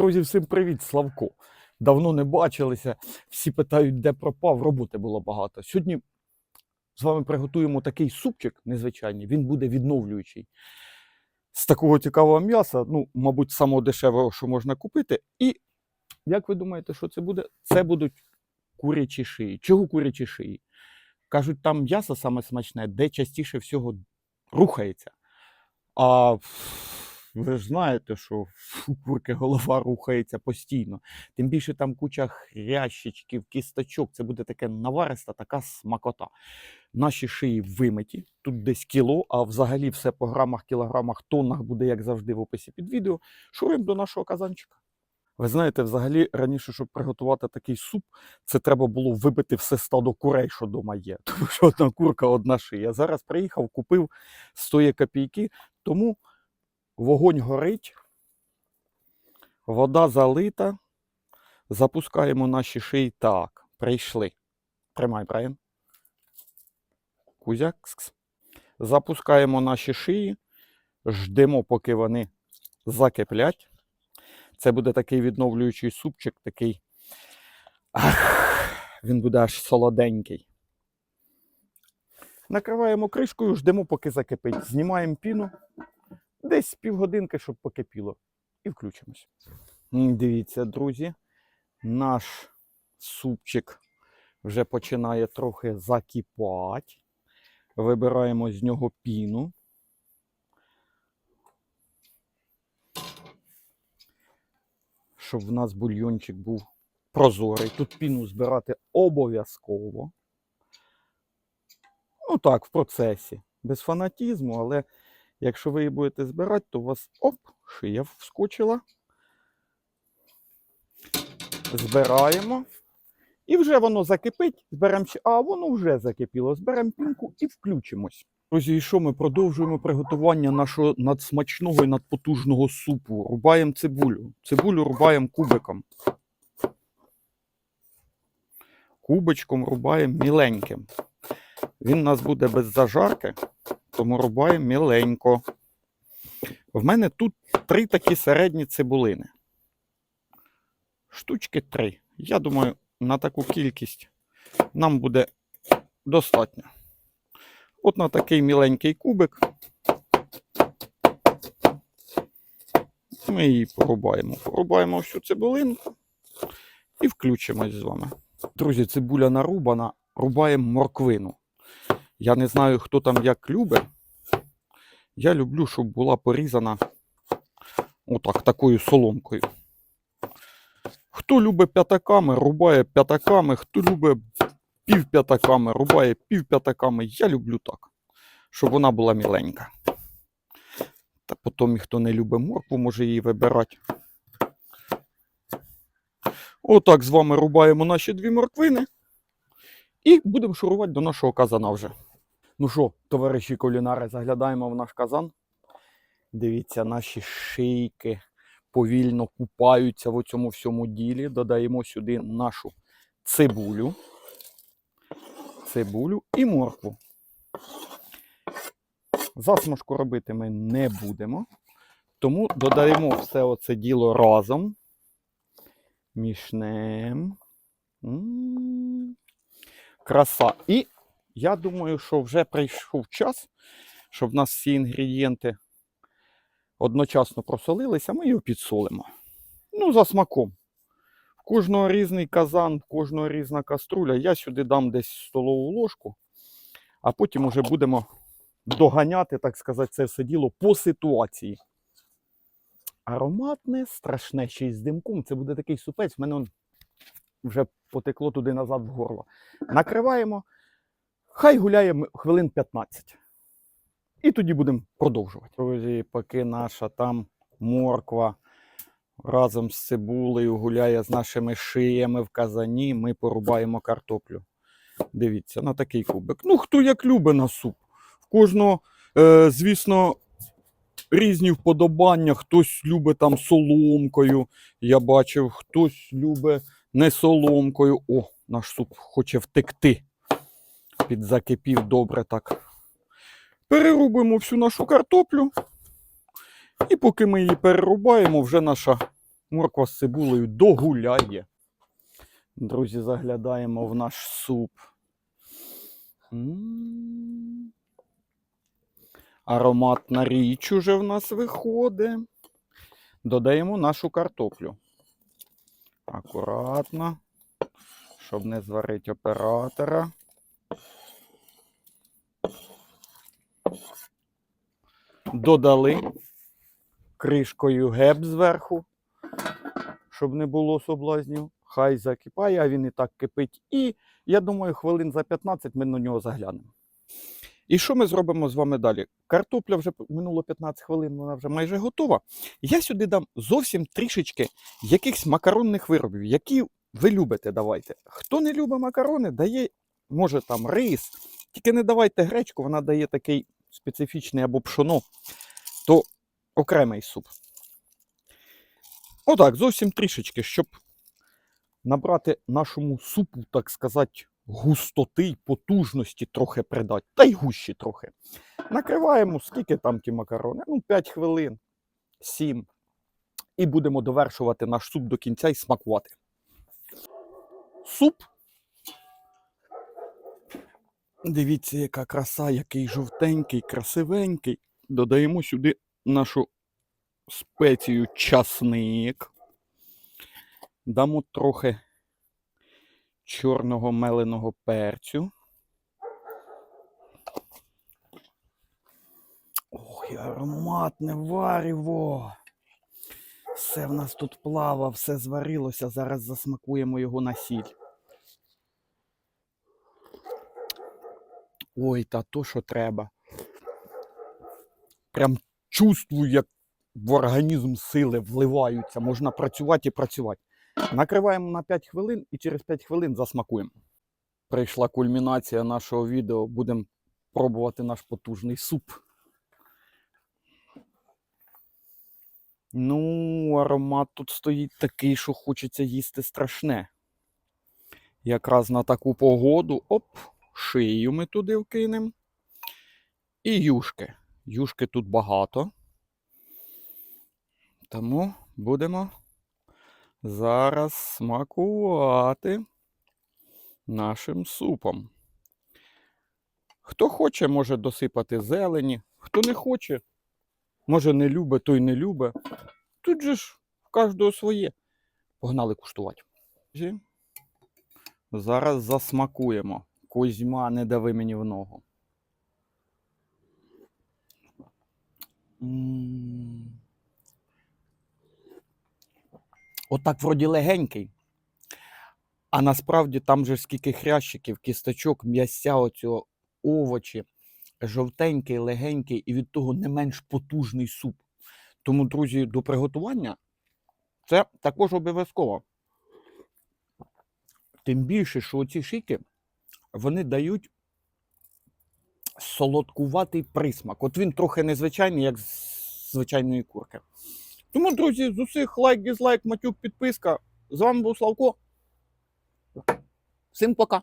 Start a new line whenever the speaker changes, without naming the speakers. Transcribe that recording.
Друзі, всім привіт, Славко. Давно не бачилися. Всі питають, де пропав. Роботи було багато. Сьогодні з вами приготуємо такий супчик незвичайний. Він буде відновлюючий. З такого цікавого м'яса, ну, мабуть, самого дешевого, що можна купити. І як ви думаєте, що це буде? Це будуть курячі шиї. Чого курячі шиї? Кажуть, там м'ясо саме смачне, де частіше всього рухається. А ви ж знаєте, що у курки голова рухається постійно. Тим більше там куча хрящичків, кісточок. Це буде таке навариста, така смакота. Наші шиї вимиті, тут десь кіло, а взагалі все по грамах, кілограмах, тоннах буде, як завжди, в описі під відео. Шурим до нашого казанчика. Ви знаєте, взагалі раніше, щоб приготувати такий суп, це треба було вибити все стадо курей, що вдома є. Тому що одна курка, одна шия. Зараз приїхав, купив стоє копійки, тому вогонь горить, вода залита. Запускаємо наші шиї. Так, прийшли. Тримай, Брайан. Кузякс. Запускаємо наші шиї, ждемо, поки вони закиплять. Це буде такий відновлюючий супчик, такий. Ах, він буде аж солоденький. Накриваємо кришкою, ждемо, поки закипить. Знімаємо піну. Десь півгодинки, щоб покипіло. І включимось. Дивіться, друзі, наш супчик вже починає трохи закипати. Вибираємо з нього піну. Щоб в нас бульйончик був прозорий. Тут піну збирати обов'язково. Ну так, в процесі. Без фанатізму, але якщо ви її будете збирати, то у вас оп, шия вскочила. Збираємо. І вже воно закипить, зберемо. А воно вже закипіло. Зберемо пінку і включимось. Друзі, і що ми продовжуємо приготування нашого надсмачного і надпотужного супу. Рубаємо цибулю. Цибулю рубаємо кубиком. Кубочком рубаємо міленьким. Він у нас буде без зажарки, тому рубаємо міленько. В мене тут три такі середні цибулини. Штучки три. Я думаю, на таку кількість нам буде достатньо. От на такий міленький кубик. Ми її порубаємо. Порубаємо всю цибулинку і включимось з вами. Друзі, цибуля нарубана, рубаємо морквину. Я не знаю, хто там як любить. Я люблю, щоб була порізана отак, такою соломкою. Хто любить п'ятаками, рубає п'ятаками, хто любить півп'ятаками, рубає півп'ятаками. Я люблю так, щоб вона була міленька. Та потім, хто не любить моркву, може її вибирати. Отак з вами рубаємо наші дві морквини. І будемо шурувати до нашого казана вже. Ну що, товариші кулінари, заглядаємо в наш казан. Дивіться, наші шийки повільно купаються в цьому всьому ділі. Додаємо сюди нашу цибулю. Цибулю і моркву. Засмажку робити ми не будемо. Тому додаємо все оце діло разом. Мішнем. Краса. І я думаю, що вже прийшов час, щоб в нас всі інгредієнти одночасно просолилися, ми його підсолимо. Ну, за смаком. В кожного різний казан, в кожного різна каструля. Я сюди дам десь столову ложку, а потім уже будемо доганяти, так сказати, це все діло по ситуації. Ароматне, страшне ще й з димком. Це буде такий супець. В мене вже потекло туди назад в горло. Накриваємо. Хай гуляє хвилин 15. І тоді будемо продовжувати. Друзі, поки наша там морква разом з цибулею гуляє з нашими шиями в казані, ми порубаємо картоплю. Дивіться, на такий кубик. Ну, хто як любить на суп. В кожного, е, звісно, різні вподобання. Хтось любить там соломкою. Я бачив, хтось любить не соломкою. О, наш суп хоче втекти. Підзакипів добре так. Перерубимо всю нашу картоплю. І поки ми її перерубаємо, вже наша Морква з цибулею догуляє. Друзі, заглядаємо в наш суп. М. Ароматна річ уже в нас виходить. Додаємо нашу картоплю. Акуратно, щоб не зварити оператора. Додали кришкою геб зверху, щоб не було соблазнів. Хай закипає, а він і так кипить. І я думаю, хвилин за 15 ми на нього заглянемо. І що ми зробимо з вами далі? Картопля вже минуло 15 хвилин, вона вже майже готова. Я сюди дам зовсім трішечки якихось макаронних виробів, які ви любите. Давайте. Хто не любить макарони, дає, може там рис. Тільки не давайте гречку, вона дає такий специфічний або пшоно, то окремий суп. Отак, зовсім трішечки, щоб набрати нашому супу, так сказати, густоти й потужності трохи придати, та й гущі трохи. Накриваємо, скільки там ті макарони? Ну, 5 хвилин, 7. І будемо довершувати наш суп до кінця і смакувати. Суп. Дивіться, яка краса, який жовтенький, красивенький. Додаємо сюди нашу спецію часник. Дамо трохи чорного меленого перцю. Ой, ароматне варево. Все в нас тут плава, все зварилося. Зараз засмакуємо його на сіль. Ой, та то, що треба. Прям чувствую, як в організм сили вливаються. Можна працювати і працювати. Накриваємо на 5 хвилин і через 5 хвилин засмакуємо. Прийшла кульмінація нашого відео. Будемо пробувати наш потужний суп. Ну, аромат тут стоїть такий, що хочеться їсти страшне. Якраз на таку погоду. Оп, шию ми туди вкинемо. І юшки. Юшки тут багато. Тому будемо зараз смакувати нашим супом. Хто хоче, може досипати зелені, хто не хоче, може не любить, той не любить. Тут же ж в кожного своє. Погнали куштувати. Зараз засмакуємо. Кузьма, не дави мені в ногу. Отак вроді легенький. А насправді там же скільки хрящиків, кісточок, м'ясця, оцього овочі, жовтенький, легенький і від того не менш потужний суп. Тому, друзі, до приготування це також обов'язково. Тим більше, що оці шики вони дають солодкуватий присмак. От він трохи незвичайний, як з звичайної курки. Тому, друзі, з усіх лайк, дізлайк, матюк, підписка. З вами був Славко. Всім пока.